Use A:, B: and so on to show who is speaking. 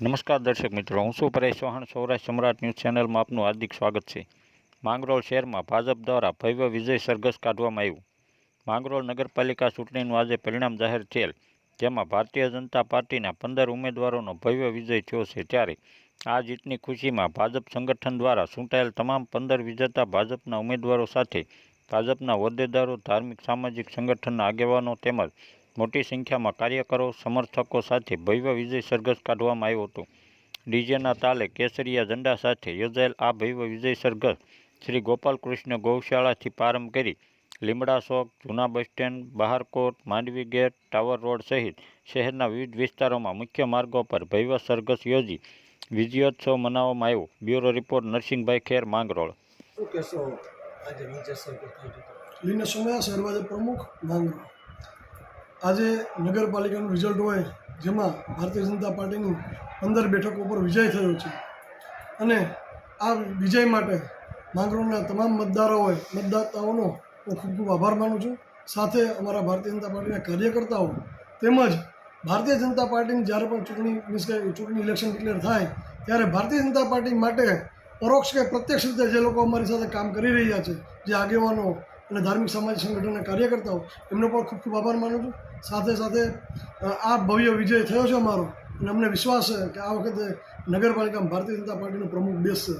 A: નમસ્કાર દર્શક મિત્રો, હું શું પરેશ ચૌહાણ. સૌરાષ્ટ્ર સમ્રાટ ન્યૂઝ ચેનલમાં આપનું હાર્દિક સ્વાગત છે. માંગરોળ શહેરમાં ભાજપ દ્વારા ભવ્ય વિજય સરઘસ કાઢવામાં આવ્યું. માંગરોળ નગરપાલિકા ચૂંટણીનું આજે પરિણામ જાહેર થયેલ, જેમાં ભારતીય જનતા પાર્ટીના પંદર ઉમેદવારોનો ભવ્ય વિજય થયો છે. ત્યારે આ જીતની ખુશીમાં ભાજપ સંગઠન દ્વારા ચૂંટાયેલ તમામ પંદર વિજેતા ભાજપના ઉમેદવારો સાથે ભાજપના હોદ્દેદારો, ધાર્મિક સામાજિક સંગઠનના આગેવાનો તેમજ મોટી સંખ્યામાં કાર્યકરો સમર્થકો સાથે ભવ્ય વિજય સરઘસ કાઢવામાં આવ્યો હતો. ડીજેના તાલે કેસરિયા ઝંડા સાથે યોજાયેલ આ ભવ્ય વિજય સરઘસ શ્રી ગોપાલકૃષ્ણ ગૌશાળાથી પ્રારંભ કરી લીમડા ચોક જૂના bus stand Baharkot Mandvi gate tower road સહિત શહેરના વિવિધ વિસ્તારોમાં મુખ્ય માર્ગો પર ભવ્ય સરઘસ યોજી વિજયોત્સવ મનાવવામાં આવ્યો. Bureau report Narsinhbhai Kher Mangrol.
B: શું કહેશો આજે વિજય સરઘસ
C: લીના સોમયા પ્રમુખ માંગરો આજે નગરપાલિકાનું રિઝલ્ટ હોય જેમાં ભારતીય જનતા પાર્ટીની પંદર બેઠકો ઉપર વિજય થયો છે. અને આ વિજય માટે માંગરોળના તમામ મતદારોએ મતદાતાઓનો હું ખૂબ ખૂબ આભાર માનું છું. સાથે અમારા ભારતીય જનતા પાર્ટીના કાર્યકર્તાઓ તેમજ ભારતીય જનતા પાર્ટીની જ્યારે પણ ચૂંટણી મીન્સ કે ચૂંટણી ઇલેક્શન ડિક્લેર થાય, ત્યારે ભારતીય જનતા પાર્ટી માટે પરોક્ષ કે પ્રત્યક્ષ રીતે જે લોકો અમારી સાથે કામ કરી રહ્યા છે, જે આગેવાનો અને ધાર્મિક સામાજિક સંગઠનના કાર્યકર્તાઓ, એમનો પણ ખૂબ ખૂબ આભાર માનું છું. સાથે સાથે આ ભવ્ય વિજય થયો છે અમારો. અને અમને વિશ્વાસ છે કે આ વખતે નગરપાલિકામાં ભારતીય જનતા પાર્ટીનો પ્રમુખ બેસશે.